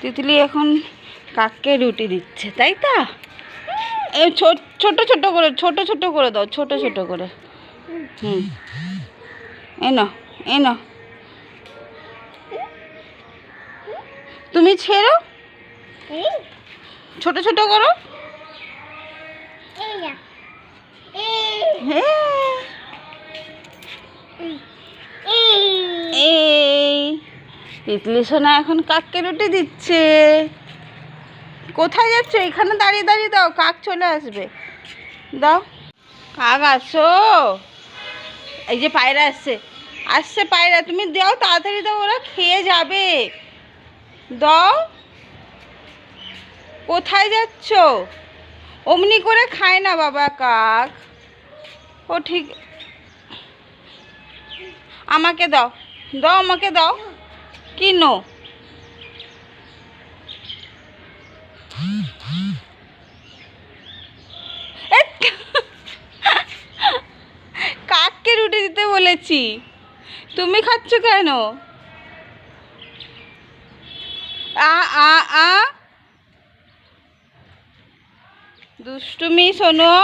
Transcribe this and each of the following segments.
তিতলি এখন কাককে রুটি দিচ্ছে তাই তো? ছোট ছোট করে ছোট ছোট করে দাও ছোট ছোট করে। হুম। এনো এনো তুমি ছেড়ো। ছোট ছোট করো। হ্যাঁ। তিতলি সোনা এখন কাককে রুটি দিচ্ছে। কোথায় যাচ্ছ? এখানে দাঁড়িয়ে দাঁড়িয়ে দাও, কাক চলে আসবে। দাও। কাক আসো। এই যে পায়রা আসছে। আসছে পায়রা, তুমি দাও, তাড়াতাড়ি দাও, ওরা খেয়ে যাবে। দাও। কোথায় যাচ্ছ? অমনি করে খায় না বাবা কাক। ও ঠিক। আমাকে দাও। দাও, আমাকে দাও। কি নো কাককে রুটি দিতে বলেছি। তুমি খাচ্ছ কেন? আ আ আ। দুষ্টুমি, শোনো।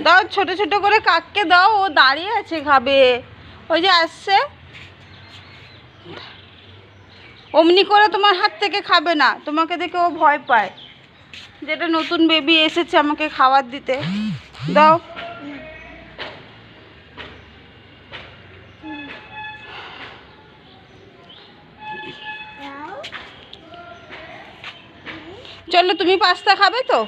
দাও, ছোট ছোট করে কাককে দাও, ও দাঁড়িয়ে আছে খাবে। ওই যে আসছে। অমনি করে তোমার হাত থেকে খাবে না। তোমাকে দেখে ও ভয় পায়। যেটা নতুন বেবি এসেছে আমাকে খাবার দিতে। দাও। চলো, তুমি পাস্তা খাবে তো?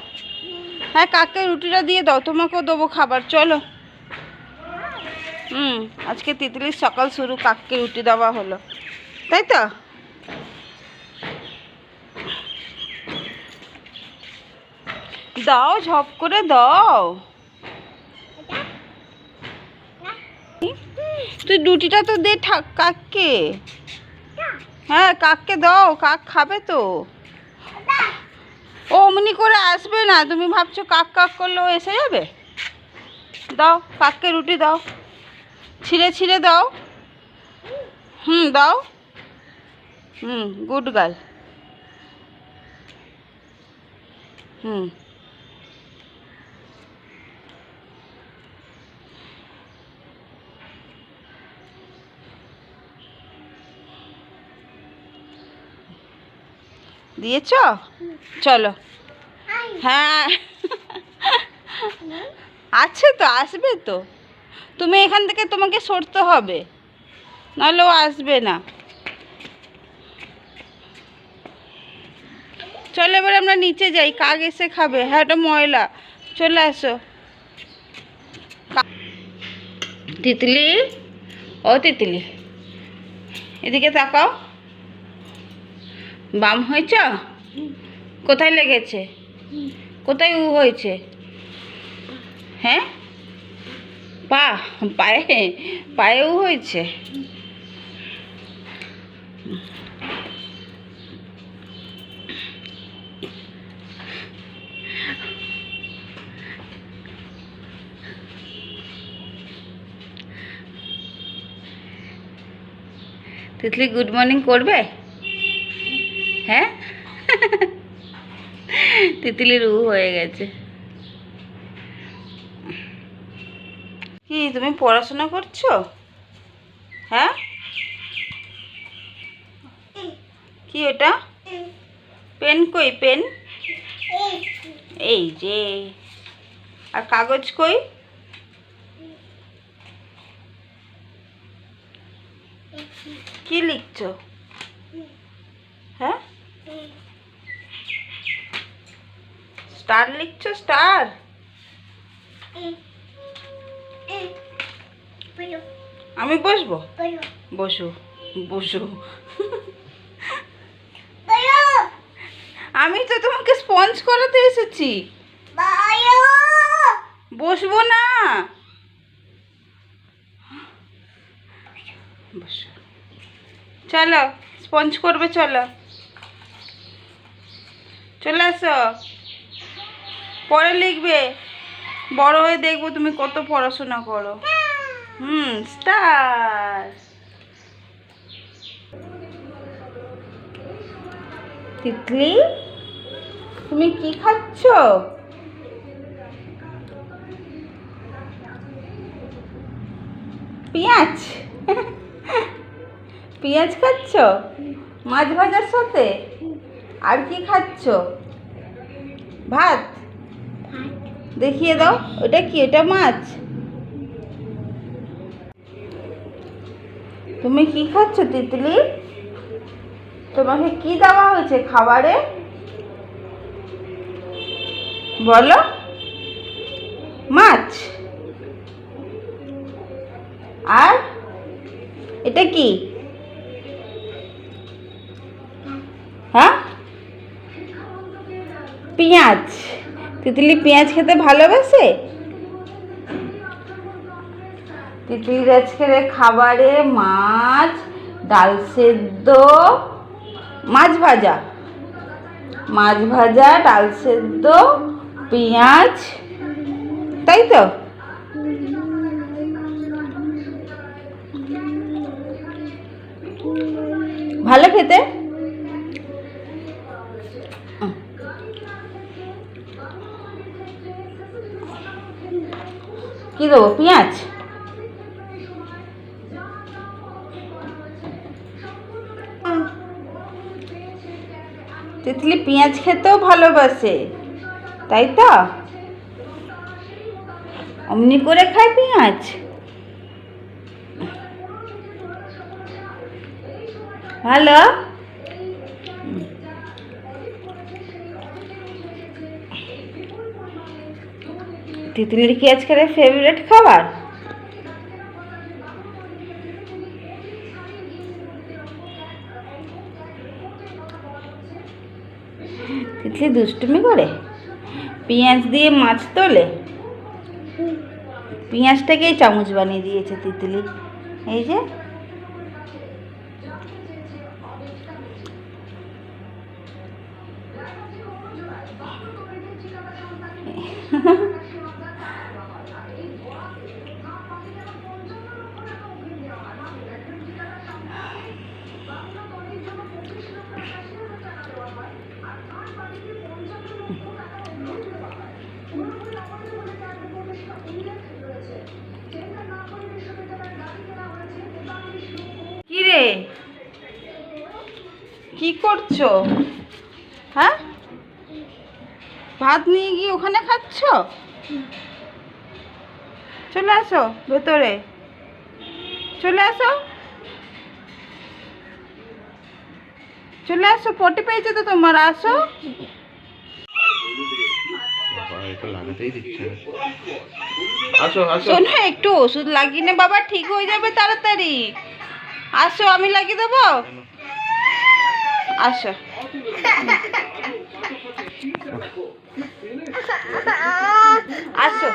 হ্যাঁ কাকে রুটিটা দিয়ে দাও, তোমাকেও দেবো খাবার। চলো। হুম, আজকে তিতলির সকাল শুরু, কাককে রুটি দেওয়া হলো। তাই তো? দাও, ঝপ করে দাও। তুই রুটিটা তো দে কাককে। হ্যাঁ কাককে দাও, কাক খাবে তো। ও অমনি করে আসবে না, তুমি ভাবছ কাক কাক করলে ও এসে যাবে? দাও, কাককে রুটি দাও। ছিঁড়ে ছিঁড়ে দাও। হুম দাও। হুম, গুড গার্ল। হুম। দিয়েছ? চলো। হ্যাঁ। আছে তো, আসবে তো। তুমি এখান থেকে তোমাকে সরতে হবে। নাহলে ও আসবে না। চলো, এবার আমরা নিচে যাই। কাক এসে খাবে? হ্যাঁ ওটা ময়লা। চলে আসো। তিতলি? ও তিতলি। এদিকে তাকাও। বাম হয়েছ? কোথায় লেগেছে? কোথায় উ হয়েছে? হ্যাঁ? পা, পায়ে পায়েও হয়েছে? তিতলি গুড মর্নিং করবে? হ্যাঁ? তিতলির উ হয়ে গেছে। কি, তুমি পড়াশোনা করছ? হ্যাঁ? কি ওটা? পেন কই, পেন? এই যে। আর কাগজ কই? কি লিখছো? হ্যাঁ? স্টার লিখছো, স্টার? আমি বসবো? বসো বসো। আমি তো তোমাকে স্পঞ্জ করাতে এসেছি। বসবো না। চলো স্পঞ্জ করবে, চলো। চলে আসো। পরে লিখবে, বড় হয়ে দেখব তুমি কত পড়াশোনা করো। হুম স্টার তিতলি, তুমি কি খাচ্ছ? পেঁয়াজ? পেঁয়াজ খাচ্ছ? মাছ ভাজার সাথে? আর কি খাচ্ছ? ভাত? দেখিয়ে দাও, ওটা কি এটা মাছ? তুমি কি খাচ্ছ, তিতলি? তোমাকে কি দেওয়া হয়েছে খাবারে? বলো। মাছ। আর এটা কি? হ্যাঁ? পেঁয়াজ। তিতলি পেঁয়াজ খেতে ভালোবাসে? তিতলির আজকের খাবারে মাছ, ডাল সেদ্ধ, মাছ ভাজা। মাছ ভাজা, ডাল সেদ্ধ, পেঁয়াজ, তাই তো? ভালো খেতে? দেবো পেঁয়াজ? তিতলি পেঁয়াজ খেতেও ভালোবাসে তাই তো? অমনি করে খায় পেঁয়াজ? হ্যালো? তিতলির কি আজকের ফেভারিট খাবার? তিতলি দুষ্টুমি করে? পেঁয়াজ দিয়ে মাছ তোলে? পেঁয়াজটাকেই চামচ বানিয়ে দিয়েছে তিতলি। এই যে। কি কি করছ? হ্যাঁ? ভাত নিয়ে গিয়ে ওখানে খাচ্ছ? চলে আসো ভেতরে। চলে আসো। চলে আসো পটি পেয়েছে তো তোমার আসো। শোনো একটু ওষুধ লাগিয়ে নে বাবা ঠিক হয়ে যাবে তাড়াতাড়ি। আসো আমি লাগিয়ে দেবো? আসো। আসো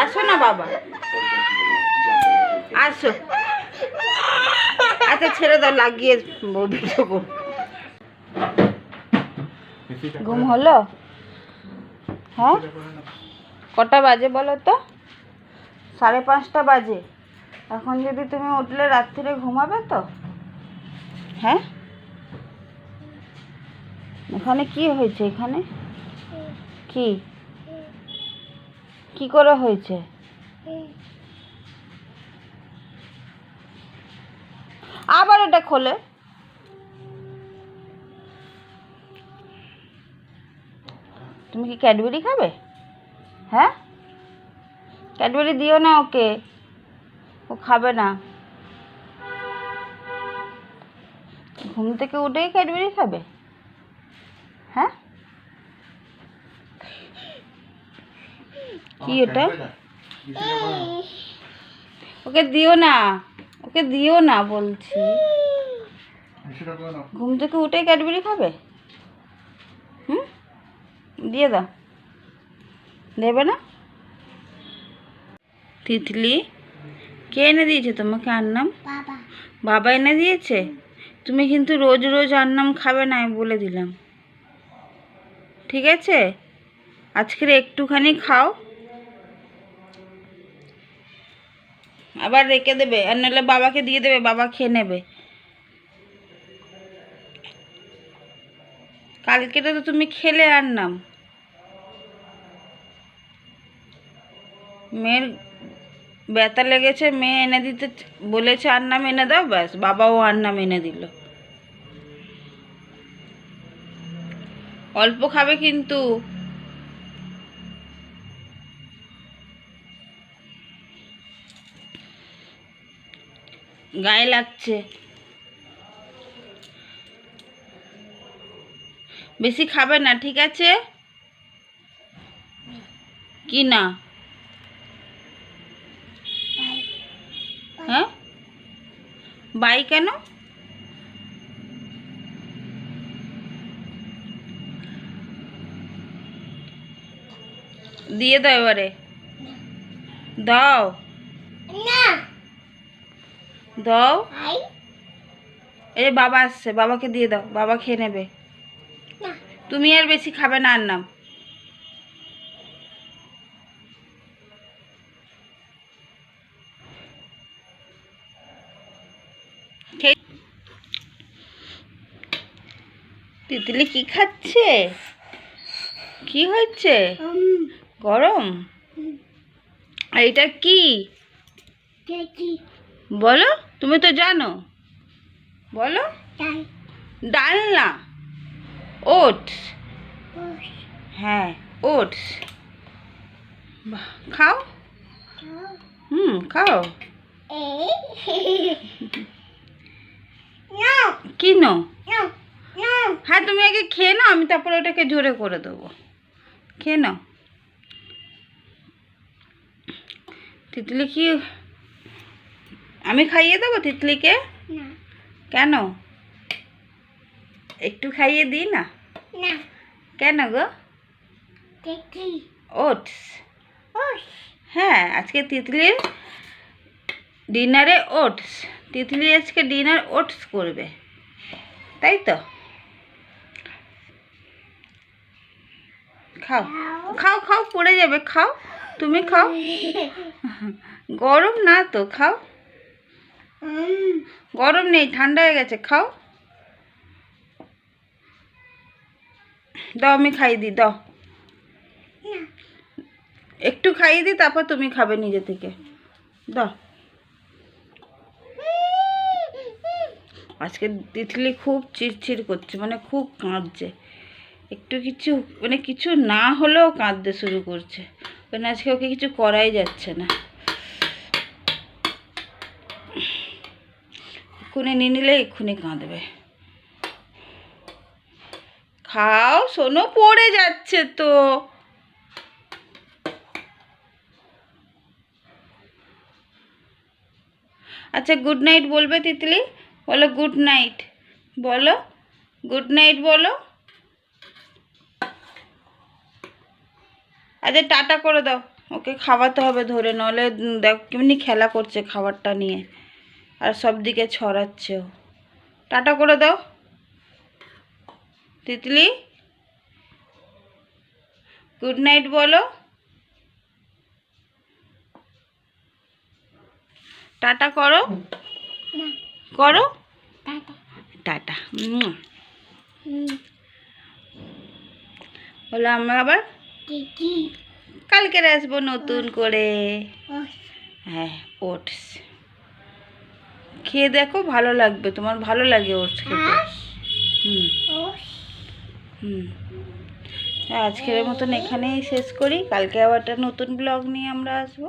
আসো না বাবা। আসো। আচ্ছা ছেড়ে দাও, লাগিয়ে ভিডিও করো ঘুম হলো? হ্যাঁ? কটা বাজে বলো তো? সাড়ে পাঁচটা বাজে। এখন যদি তুমি উঠলে রাত্রিরে ঘুমাবে তো? হ্যাঁ? এখানে কি হয়েছে এখানে? কি? কি করে হয়েছে? আবার এটা খোলে। তুমি কি ক্যাডবেরি খাবে? হ্যাঁ? ক্যাডবেরি দিও না ওকে। ও খাবে না। ঘুম থেকে উঠেই ক্যাডবেরি খাবে? হ্যাঁ? কি ওটা? ওকে দিও না। ওকে দিও না বলছি। ঘুম থেকে উঠেই ক্যাডবেরি খাবে? হুম? দিয়ে দাও। দেবে না? তিতলি কে এনে দিয়েছে তোমাকে আন্নাম বাবা। বাবা এনে দিয়েছে? তুমি কিন্তু রোজ রোজ আন্নাম খাবে না আমি বলে দিলাম। ঠিক আছে? আজকের একটুখানি খাও। আবার রেখে দেবে, আর নাহলে বাবাকে দিয়ে দেবে, বাবা খেয়ে নেবে। কালকেটা তো তুমি খেলে আর নাম মেয়ের ব্যথা লেগেছে, মেয়ে এনে দিতে বলেছে আর নাম এনে দাও, ব্যাস, বাবাও আর নাম এনে দিল। অল্প খাবে কিন্তু। গায়ে লাগছে। বেশি খাবে না ঠিক আছে? কি না? হ্যাঁ? বাই কেন? দিয়ে দাও এবারে। দাও। দাও। এই যে বাবা আসছে বাবাকে দিয়ে দাও বাবা খেয়ে নেবে। তুমি আর বেশি খাবে না আর নাম। তিতলি কি খাচ্ছে? কি হচ্ছে গরম? এটা কি? বলো তুমি তো জানো। বলো। ডালনা। ওটস। হ্যাঁ ওটস। খাও। হুম খাও। কি নো। হ্যাঁ তুমি আগে খেয়ে নাও আমি তারপরে ওটাকে জোরে করে দেবো। খেয়ে নাও। তিতলি কি আমি খাইয়ে দেবো তিতলিকে? কেন? একটু খাইয়ে দিই না? কেন গো? ওটস। হ্যাঁ আজকে তিতলির ডিনারে ওটস। তিতলি আজকে ডিনার ওটস করবে। তাই তো? খাও। খাও খাও পড়ে যাবে খাও। তুমি খাও? গরম না তো, খাও। গরম নেই, ঠান্ডা হয়ে গেছে, খাও। দাও, আমি খাইয়ে দিই, দাও। একটু খাইয়ে দিই, তারপর তুমি খাবে নিজে থেকে। দাও। আজকে তিতলি খুব চিড়চিড় করছে মানে খুব কাঁদছে। একটু কিছু মানে কিছু না হলেও কাঁদতে শুরু করছে। মানে আজকে ওকে কিছু করাই যাচ্ছে না। এক্ষুনি নিয়ে নিলে এক্ষুনি কাঁদবে। খাও শোনো পড়ে যাচ্ছে তো। আচ্ছা গুড নাইট বলবে তিতলি। বলো, গুড নাইট। বলো, গুড নাইট বলো। আচ্ছা টাটা করে দাও। ওকে খাওয়াতে হবে ধরে নলে দেখ কেমনি খেলা করছে খাবারটা নিয়ে। আর সব দিকে ছড়াচ্ছে ও টাটা করে দাও। তিতলি গুড নাইট বলো। টাটা করো। করো। টাটা। বলো আমরা আবার কালকে আসব নতুন করে। হ্যাঁ ওটস। খেয়ে দেখো ভালো লাগবে। তোমার ভালো লাগে ওটস খেতে। হুম। হুম। আজকের মতন এখানেই শেষ করি। কালকে আবার একটা নতুন ব্লগ নিয়ে আমরা আসব।